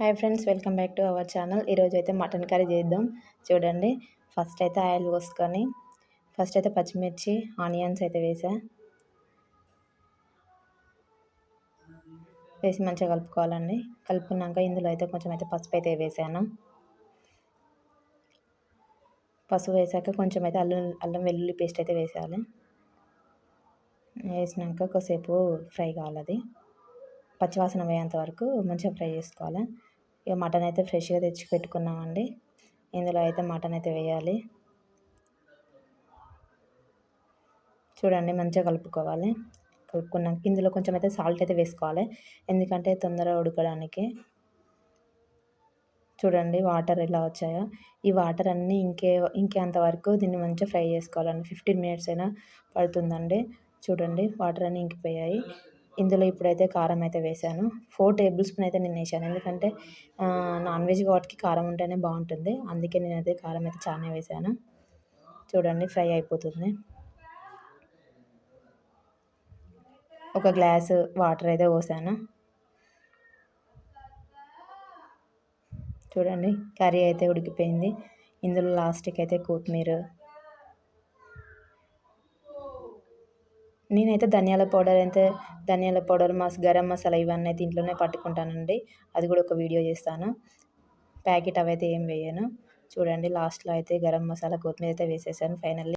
Hi friends welcome back to our channel. ఈరోజు అయితే mutton curry చేద్దాం. చూడండి ఫస్ట్ అయితే ఆయిల్ పోసుకొని ఫస్ట్ అయితే పచ్చిమిర్చి ఆనియన్స్ అయితే వేసా. వేసి మంచిగా కలుపుకోవాలండి. కలుపుకున్నాక ఇందులో అయితే కొంచెం అయితే పసుపు అయితే వేసాను. పసుపు వేసాక కొంచెం అయితే అల్లం అల్లం వెల్లుల్లి పేస్ట్ అయితే వేసేయాలి. వేసినాక కొద్దిసేపు ఫ్రై కావాలి అది. పచ్చివాసన పోయేంత వరకు మంచిగా ఫ్రై చేసుకోవాలి. ఇక మటన్ అయితే ఫ్రెష్గా తెచ్చి పెట్టుకున్నామండి. ఇందులో అయితే మటన్ అయితే వేయాలి. చూడండి మంచిగా కలుపుకోవాలి. కలుపుకున్నాక ఇందులో కొంచెం అయితే సాల్ట్ అయితే వేసుకోవాలి. ఎందుకంటే తొందరగా ఉడకడానికి. చూడండి వాటర్ ఎలా వచ్చాయో. ఈ వాటర్ అన్నీ ఇంకే ఇంకేంత వరకు దీన్ని మంచిగా ఫ్రై చేసుకోవాలండి. ఫిఫ్టీన్ మినిట్స్ అయినా పడుతుందండి. చూడండి వాటర్ అన్నీ ఇంకిపోయాయి. ఇందులో ఇప్పుడైతే కారం అయితే వేసాను. ఫోర్ టేబుల్ స్పూన్ అయితే నేను వేసాను. ఎందుకంటే నాన్ వెజ్ వాటికి కారం ఉంటేనే బాగుంటుంది. అందుకే నేనైతే కారం అయితే చాలా వేసాను. చూడండి ఫ్రై అయిపోతుంది. ఒక గ్లాస్ వాటర్ అయితే పోసాను. చూడండి కర్రీ అయితే ఉడికిపోయింది. ఇందులో లాస్ట్కి అయితే కొత్తిమీర నేనైతే ధనియాల పౌడర్ అయితే ధనియాల పౌడర్ మస్ గరం మసాలా ఇవన్నీ అయితే ఇంట్లోనే పట్టుకుంటానండి. అది కూడా ఒక వీడియో చేస్తాను. ప్యాకెట్ అవైతే ఏం వేయను. చూడండి లాస్ట్లో అయితే గరం మసాలా కొత్తిమీర అయితే వేసేసాను. ఫైనల్లీ